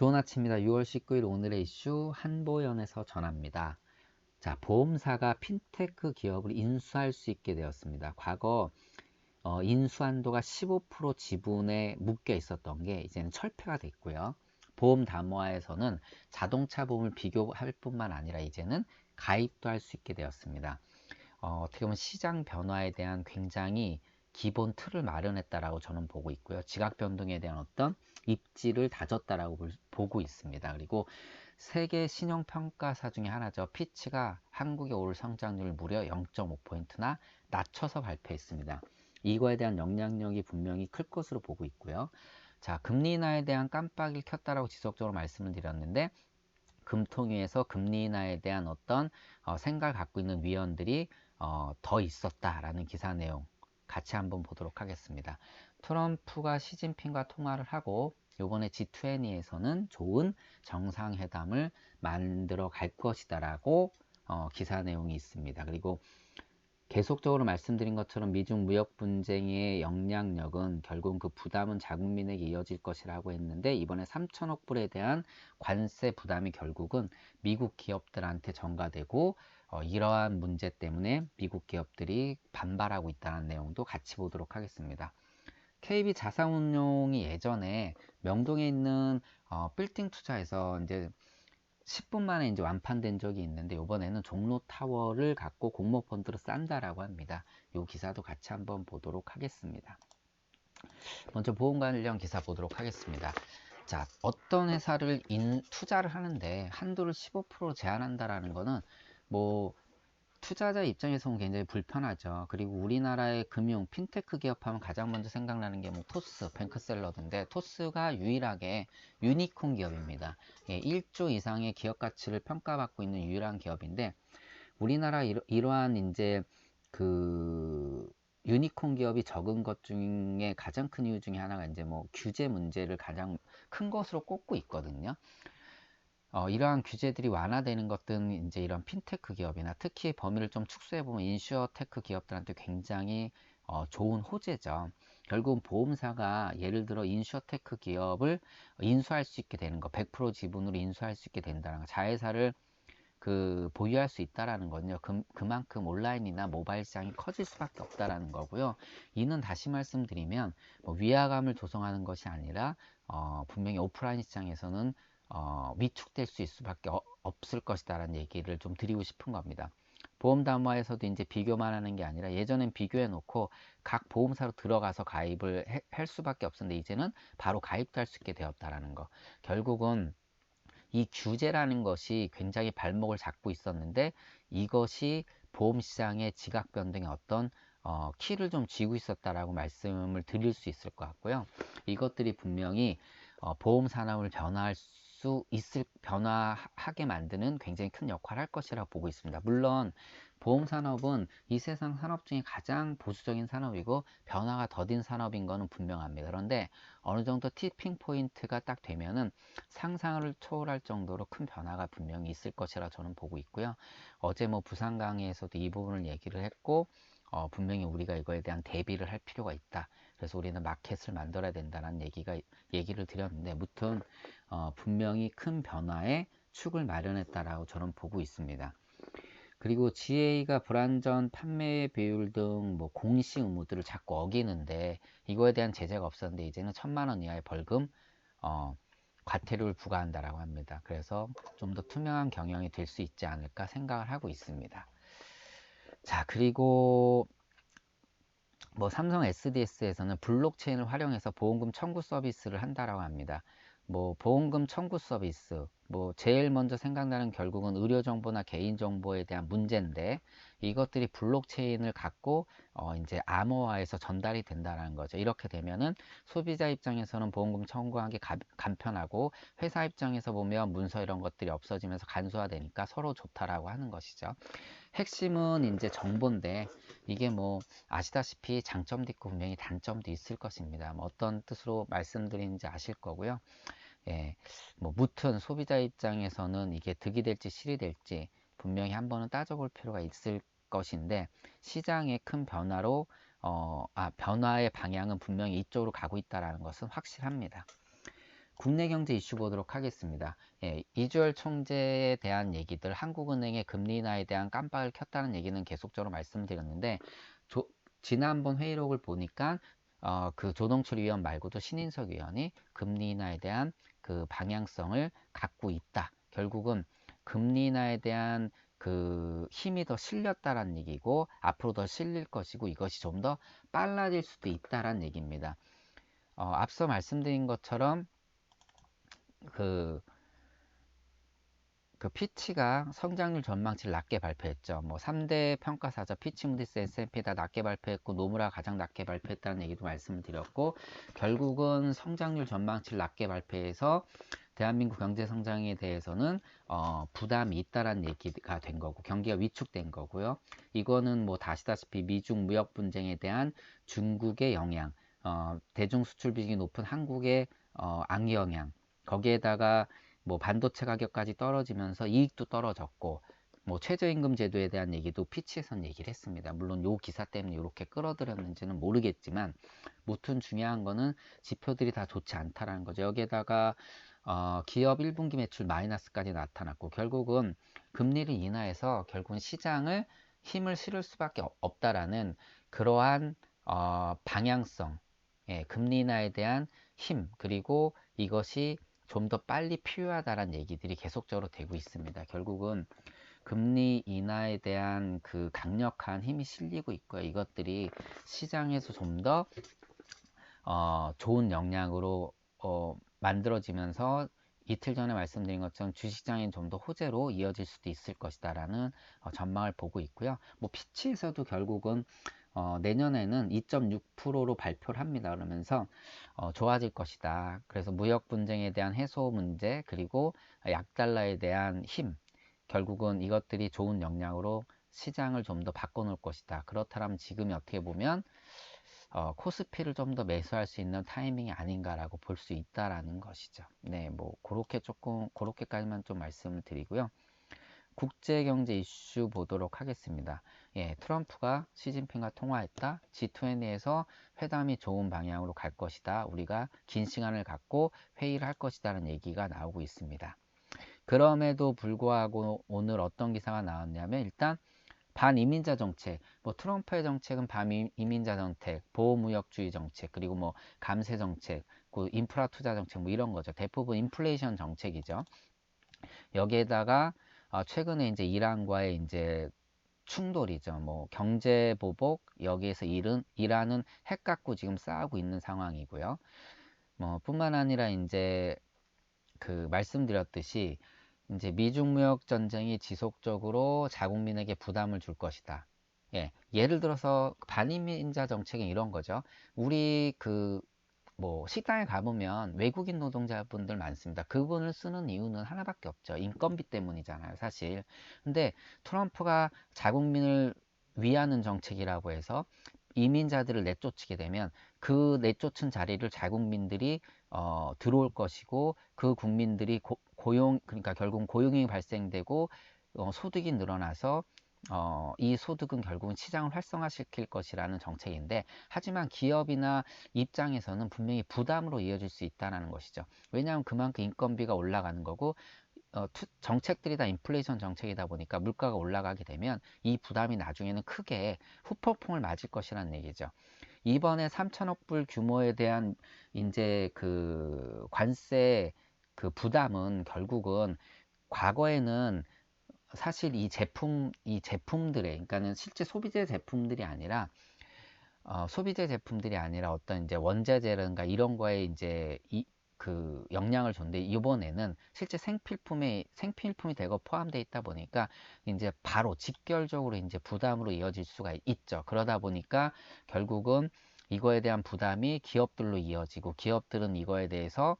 좋은 아침입니다. 6월 19일 오늘의 이슈 한보연에서 전합니다. 자, 보험사가 핀테크 기업을 인수할 수 있게 되었습니다. 과거 어, 인수 한도가 15% 지분에 묶여 있었던 게 이제는 철폐가 됐고요. 보험 담화에서는 자동차 보험을 비교할 뿐만 아니라 이제는 가입도 할 수 있게 되었습니다. 어, 어떻게 보면 시장 변화에 대한 굉장히 기본 틀을 마련했다라고 저는 보고 있고요. 지각 변동에 대한 어떤 입지를 다졌다라고 보고 있습니다. 그리고 세계 신용 평가사 중에 하나죠. 피치가 한국의 올 성장률 무려 0.5포인트나 낮춰서 발표했습니다. 이거에 대한 영향력이 분명히 클 것으로 보고 있고요. 자, 금리 인하에 대한 깜빡이를 켰다라고 지속적으로 말씀을 드렸는데 금통위에서 금리 인하에 대한 어떤 어, 생각을 갖고 있는 위원들이 어, 더 있었다라는 기사 내용 같이 한번 보도록 하겠습니다. 트럼프가 시진핑과 통화를 하고 이번에 G20에서는 좋은 정상회담을 만들어 갈 것이다라고 어, 기사 내용이 있습니다. 그리고 계속적으로 말씀드린 것처럼 미중 무역 분쟁의 영향력은 결국 그 부담은 자국민에게 이어질 것이라고 했는데 이번에 3천억 불에 대한 관세 부담이 결국은 미국 기업들한테 전가되고 어, 이러한 문제 때문에 미국 기업들이 반발하고 있다는 내용도 같이 보도록 하겠습니다. KB 자산운용이 예전에 명동에 있는 어, 빌딩 투자에서 이제 10분 만에 이제 완판된 적이 있는데 이번에는 종로 타워를 갖고 공모 펀드로 싼다라고 합니다. 이 기사도 같이 한번 보도록 하겠습니다. 먼저 보험 관련 기사 보도록 하겠습니다. 자, 어떤 회사를 인, 투자를 하는데 한도를 15% 제한한다라는 거는 뭐 투자자 입장에서는 굉장히 불편하죠. 그리고 우리나라의 금융, 핀테크 기업하면 가장 먼저 생각나는 게 뭐 토스, 뱅크셀러드인데 토스가 유일하게 유니콘 기업입니다. 예, 1조 이상의 기업 가치를 평가받고 있는 유일한 기업인데 우리나라 이러, 이러한 이제 그 유니콘 기업이 적은 것 중에 가장 큰 이유 중에 하나가 이제 뭐 규제 문제를 가장 큰 것으로 꼽고 있거든요. 어, 이러한 규제들이 완화되는 것들은 이제 이런 핀테크 기업이나 특히 범위를 좀 축소해 보면 인슈어테크 기업들한테 굉장히 어, 좋은 호재죠. 결국은 보험사가 예를 들어 인슈어테크 기업을 인수할 수 있게 되는 거, 100% 지분으로 인수할 수 있게 된다는 거, 자회사를 그 보유할 수 있다라는 건요. 그, 그만큼 온라인이나 모바일 시장이 커질 수밖에 없다라는 거고요. 이는 다시 말씀드리면 뭐 위화감을 조성하는 것이 아니라 어, 분명히 오프라인 시장에서는 어, 위축될 수 있을 수밖에 어, 없을 것이다라는 얘기를 좀 드리고 싶은 겁니다. 보험 담화에서도 이제 비교만 하는 게 아니라 예전엔 비교해 놓고 각 보험사로 들어가서 가입을 해, 할 수밖에 없었는데 이제는 바로 가입도 할 수 있게 되었다라는 거. 결국은 이 규제라는 것이 굉장히 발목을 잡고 있었는데 이것이 보험 시장의 지각 변동에 어떤 어, 키를 좀 쥐고 있었다라고 말씀을 드릴 수 있을 것 같고요. 이것들이 분명히 어, 보험 산업을 변화할 수 있을 변화하게 만드는 굉장히 큰 역할을 할 것이라고 보고 있습니다. 물론 보험 산업은 이 세상 산업 중에 가장 보수적인 산업이고 변화가 더딘 산업인 것은 분명합니다. 그런데 어느 정도 티핑 포인트가 딱 되면은 상상을 초월할 정도로 큰 변화가 분명히 있을 것이라 저는 보고 있고요. 어제 뭐 부산 강의에서도 이 부분을 얘기를 했고 어, 분명히 우리가 이거에 대한 대비를 할 필요가 있다. 그래서 우리는 마켓을 만들어야 된다는 얘기가 얘기를 드렸는데 무튼 어, 분명히 큰 변화의 축을 마련했다라고 저는 보고 있습니다. 그리고 GA가 불안전 판매 비율 등 뭐 공시 의무들을 자꾸 어기는데 이거에 대한 제재가 없었는데 이제는 천만 원 이하의 벌금 어, 과태료를 부과한다라고 합니다. 그래서 좀 더 투명한 경영이 될 수 있지 않을까 생각을 하고 있습니다. 자 그리고 뭐 삼성 SDS에서는 블록체인을 활용해서 보험금 청구 서비스를 한다라고 합니다. 뭐 보험금 청구 서비스, 뭐 제일 먼저 생각나는 결국은 의료 정보나 개인 정보에 대한 문제인데 이것들이 블록체인을 갖고 어 이제 암호화해서 전달이 된다는 거죠. 이렇게 되면은 소비자 입장에서는 보험금 청구하기 가, 간편하고 회사 입장에서 보면 문서 이런 것들이 없어지면서 간소화되니까 서로 좋다라고 하는 것이죠. 핵심은 이제 정보인데 이게 뭐 아시다시피 장점도 있고 분명히 단점도 있을 것입니다. 뭐 어떤 뜻으로 말씀드리는지 아실 거고요. 예, 뭐 무튼 소비자 입장에서는 이게 득이 될지 실이 될지 분명히 한번은 따져볼 필요가 있을 것인데 시장의 큰 변화로 어, 아, 변화의 방향은 분명히 이쪽으로 가고 있다라는 것은 확실합니다. 국내 경제 이슈 보도록 하겠습니다. 예, 이주열 총재에 대한 얘기들, 한국은행의 금리 인하에 대한 깜빡을 켰다는 얘기는 계속적으로 말씀드렸는데, 조, 지난번 회의록을 보니까 어, 그 조동철 위원 말고도 신인석 위원이 금리 인하에 대한 그 방향성을 갖고 있다. 결국은 금리 인하에 대한 그 힘이 더 실렸다라는 얘기고 앞으로 더 실릴 것이고 이것이 좀 더 빨라질 수도 있다라는 얘기입니다. 어, 앞서 말씀드린 것처럼 그, 그 피치가 성장률 전망치를 낮게 발표했죠. 뭐 3대 평가사죠. 피치, 무디스, S&P 다 낮게 발표했고 노무라 가장 낮게 발표했다는 얘기도 말씀을 드렸고 결국은 성장률 전망치를 낮게 발표해서 대한민국 경제 성장에 대해서는 어, 부담이 있다라는 얘기가 된 거고 경기가 위축된 거고요. 이거는 뭐 다시다시피 미중 무역 분쟁에 대한 중국의 영향, 어, 대중 수출 비중이 높은 한국의 어, 악영향, 거기에다가 뭐 반도체 가격까지 떨어지면서 이익도 떨어졌고 뭐 최저임금 제도에 대한 얘기도 피치에선 얘기를 했습니다. 물론 요 기사 때문에 이렇게 끌어들였는지는 모르겠지만 무튼 중요한 거는 지표들이 다 좋지 않다라는 거죠. 여기에다가 어, 기업 1분기 매출 마이너스까지 나타났고 결국은 금리를 인하해서 결국은 시장을 힘을 실을 수밖에 없다라는 그러한 어, 방향성, 예, 금리 인하에 대한 힘 그리고 이것이 좀 더 빨리 필요하다라는 얘기들이 계속적으로 되고 있습니다. 결국은 금리 인하에 대한 그 강력한 힘이 실리고 있고요. 이것들이 시장에서 좀더 어, 좋은 영향으로 어, 만들어지면서 이틀 전에 말씀드린 것처럼 주식장인 좀더 호재로 이어질 수도 있을 것이다라는 어, 전망을 보고 있고요. 뭐 피치에서도 결국은 어, 내년에는 2.6%로 발표를 합니다. 그러면서 어, 좋아질 것이다. 그래서 무역 분쟁에 대한 해소 문제 그리고 약달러에 대한 힘 결국은 이것들이 좋은 영향으로 시장을 좀 더 바꿔놓을 것이다. 그렇다면 지금이 어떻게 보면 어, 코스피를 좀 더 매수할 수 있는 타이밍이 아닌가라고 볼 수 있다라는 것이죠. 네, 뭐 그렇게 조금 그렇게까지만 좀 말씀을 드리고요. 국제 경제 이슈 보도록 하겠습니다. 예, 트럼프가 시진핑과 통화했다. G20에서 회담이 좋은 방향으로 갈 것이다. 우리가 긴 시간을 갖고 회의를 할 것이다라는 얘기가 나오고 있습니다. 그럼에도 불구하고 오늘 어떤 기사가 나왔냐면 일단 반이민자 정책, 뭐 트럼프의 정책은 반이민자 정책, 보호무역주의 정책, 그리고 뭐 감세 정책, 그 인프라 투자 정책 뭐 이런 거죠. 대부분 인플레이션 정책이죠. 여기에다가 어, 최근에 이제 이란과의 이제 충돌이죠. 뭐 경제 보복 여기에서 일은 이란은 핵 갖고 지금 싸우고 있는 상황이고요. 뭐 뿐만 아니라 이제 그 말씀드렸듯이 이제 미중 무역 전쟁이 지속적으로 자국민에게 부담을 줄 것이다. 예, 예를 들어서 반이민자 정책이 이런 거죠. 우리 그 뭐 식당에 가보면 외국인 노동자분들 많습니다. 그분을 쓰는 이유는 하나밖에 없죠. 인건비 때문이잖아요, 사실. 근데 트럼프가 자국민을 위하는 정책이라고 해서 이민자들을 내쫓게 되면 그 내쫓은 자리를 자국민들이 어, 들어올 것이고 그 국민들이 고, 고용 그러니까 결국 고용이 발생되고 어, 소득이 늘어나서 어, 이 소득은 결국은 시장을 활성화시킬 것이라는 정책인데 하지만 기업이나 입장에서는 분명히 부담으로 이어질 수 있다는 것이죠. 왜냐하면 그만큼 인건비가 올라가는 거고 어, 투, 정책들이 다 인플레이션 정책이다 보니까 물가가 올라가게 되면 이 부담이 나중에는 크게 후폭풍을 맞을 것이라는 얘기죠. 이번에 3천억 불 규모에 대한 이제 그 관세 그 부담은 결국은 과거에는 사실 이 제품 이 제품들의 그러니까는 실제 소비재 제품들이 아니라 어, 소비재 제품들이 아니라 어떤 이제 원자재라든가 이런 거에 이제 이, 그 영향을 줬는데 이번에는 실제 생필품에 생필품이 대거 포함되어 있다 보니까 이제 바로 직결적으로 이제 부담으로 이어질 수가 있죠. 그러다 보니까 결국은 이거에 대한 부담이 기업들로 이어지고 기업들은 이거에 대해서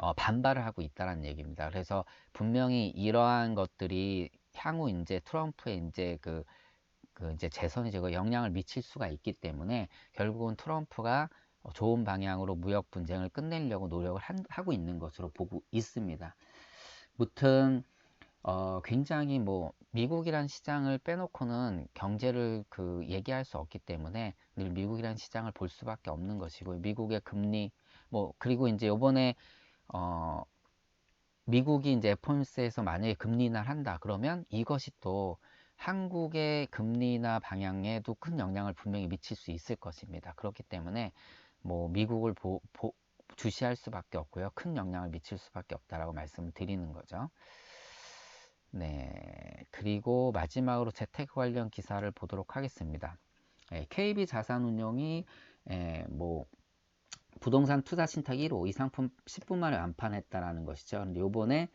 어, 반발을 하고 있다는 얘기입니다. 그래서 분명히 이러한 것들이 향후 이제 트럼프의 이제 그, 그 이제 재선이 제거 영향을 미칠 수가 있기 때문에 결국은 트럼프가 좋은 방향으로 무역 분쟁을 끝내려고 노력을 한, 하고 있는 것으로 보고 있습니다. 무튼 어, 굉장히 뭐 미국이란 시장을 빼놓고는 경제를 그 얘기할 수 없기 때문에 늘 미국이란 시장을 볼 수밖에 없는 것이고 미국의 금리 뭐 그리고 이제 요번에 어, 미국이 이제 FOMC에서 만약에 금리 인하를 한다 그러면 이것이 또 한국의 금리 인하 방향에도 큰 영향을 분명히 미칠 수 있을 것입니다. 그렇기 때문에 뭐 미국을 보, 보, 주시할 수밖에 없고요. 큰 영향을 미칠 수밖에 없다라고 말씀을 드리는 거죠. 네. 그리고 마지막으로 재테크 관련 기사를 보도록 하겠습니다. 예, KB 자산운용이 예, 뭐 부동산 투자 신탁 1호 이 상품 10분 만에 완판했다라는 것이죠. 근데 요번에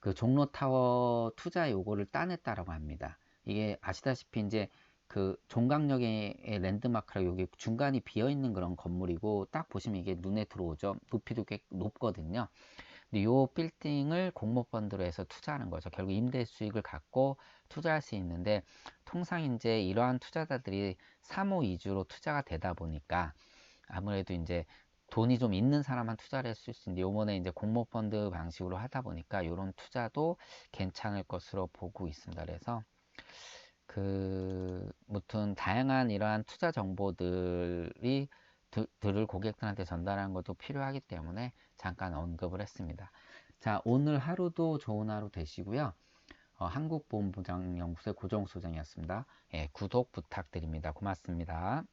그 종로 타워 투자 요거를 따냈다라고 합니다. 이게 아시다시피 이제 그 종강역의 랜드마크라 여기 중간이 비어 있는 그런 건물이고 딱 보시면 이게 눈에 들어오죠. 높이도 꽤 높거든요. 근데 요 빌딩을 공모펀드로 해서 투자하는 거죠. 결국 임대 수익을 갖고 투자할 수 있는데 통상 이제 이러한 투자자들이 3호 이주로 투자가 되다 보니까 아무래도 이제 돈이 좀 있는 사람만 투자를 했을 수 있는데 요번에 이제 공모 펀드 방식으로 하다 보니까 이런 투자도 괜찮을 것으로 보고 있습니다. 그래서 그 무튼 다양한 이러한 투자 정보들이 드, 들을 고객들한테 전달하는 것도 필요하기 때문에 잠깐 언급을 했습니다. 자 오늘 하루도 좋은 하루 되시고요. 어, 한국보험보장연구소의 고정소장이었습니다. 예, 구독 부탁드립니다. 고맙습니다.